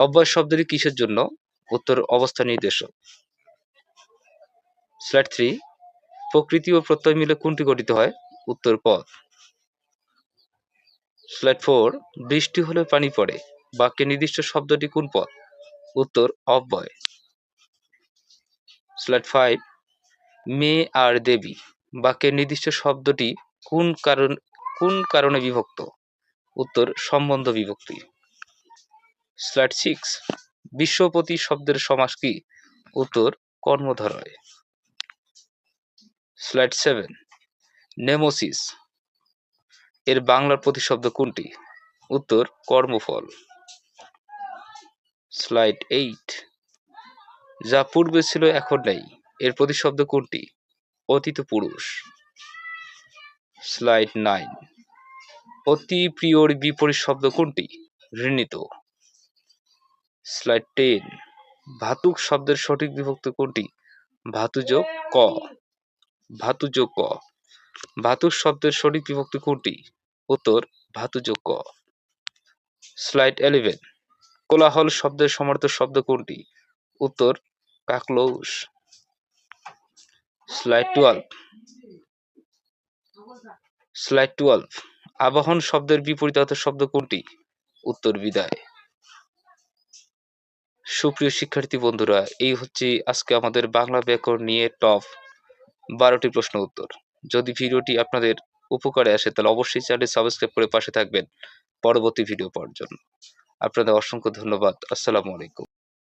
অব্যয় শব্দটি কিসের জন্য? উত্তর, অবস্থা নির্দেশক। স্ল্যাট থ্রি প্রকৃতি ও প্রত্যয় মিলে কোনটি গঠিত হয়? উত্তর, পথ। স্ল্যাট ফোর বৃষ্টি হলে পানি পড়ে। বাক্যে নির্দিষ্ট শব্দটি কোন পদ উত্তর, অব্যয়। স্ল্যাট ফাইভ মেয়ে আর দেবী। বাক্যের নির্দিষ্ট শব্দটি কোন কারণ, কোন কারণে বিভক্ত? উত্তর, সম্বন্ধ বিভক্তি। স্ল্যাট সিক্স বিশ্বপতি শব্দের সমাস কি? উত্তর, কর্মধারয়। স্ল্যাট সেভেন নেমোসিস। এর বাংলার প্রতিশব্দ কোনটি? উত্তর, কর্মফল। স্লাইড এইট যা পূর্বে ছিল, এখন নেই। এর প্রতিশব্দ কোনটি? অতীত পুরুষ। স্লাইড নাইন অতি প্রিয়র বিপরীত শব্দ কোনটি? ঘৃণিত। স্লাইড টেন ভাতুক শব্দের সঠিক বিভক্ত কোনটি? ধাতুজ ক। ধাতুজ ক। ধাতুক শব্দের সঠিক বিভক্তি কোনটি? উত্তর ধাতুজ ক। স্লাইড এলেভেন কোলাহল শব্দের সমর্থ শব্দ কোনটি? উত্তর কাকলৌস স্লাইড টুয়েলভ স্লাইড টুয়েলভ আবাহন শব্দের বিপরীত শব্দ কোনটি? উত্তর, বিদায়। সুপ্রিয় শিক্ষার্থী বন্ধুরা, এই হচ্ছে আজকে আমাদের বাংলা ব্যাকরণ নিয়ে টপ বারোটি প্রশ্ন উত্তর। যদি ভিডিওটি আপনাদের উপকারে আসে, তাহলে অবশ্যই চ্যানেলটি সাবস্ক্রাইব করে পাশে থাকবেন। পরবর্তী ভিডিও পাওয়ার জন্য। আপনাদের অসংখ্য ধন্যবাদ। আসসালামু আলাইকুম।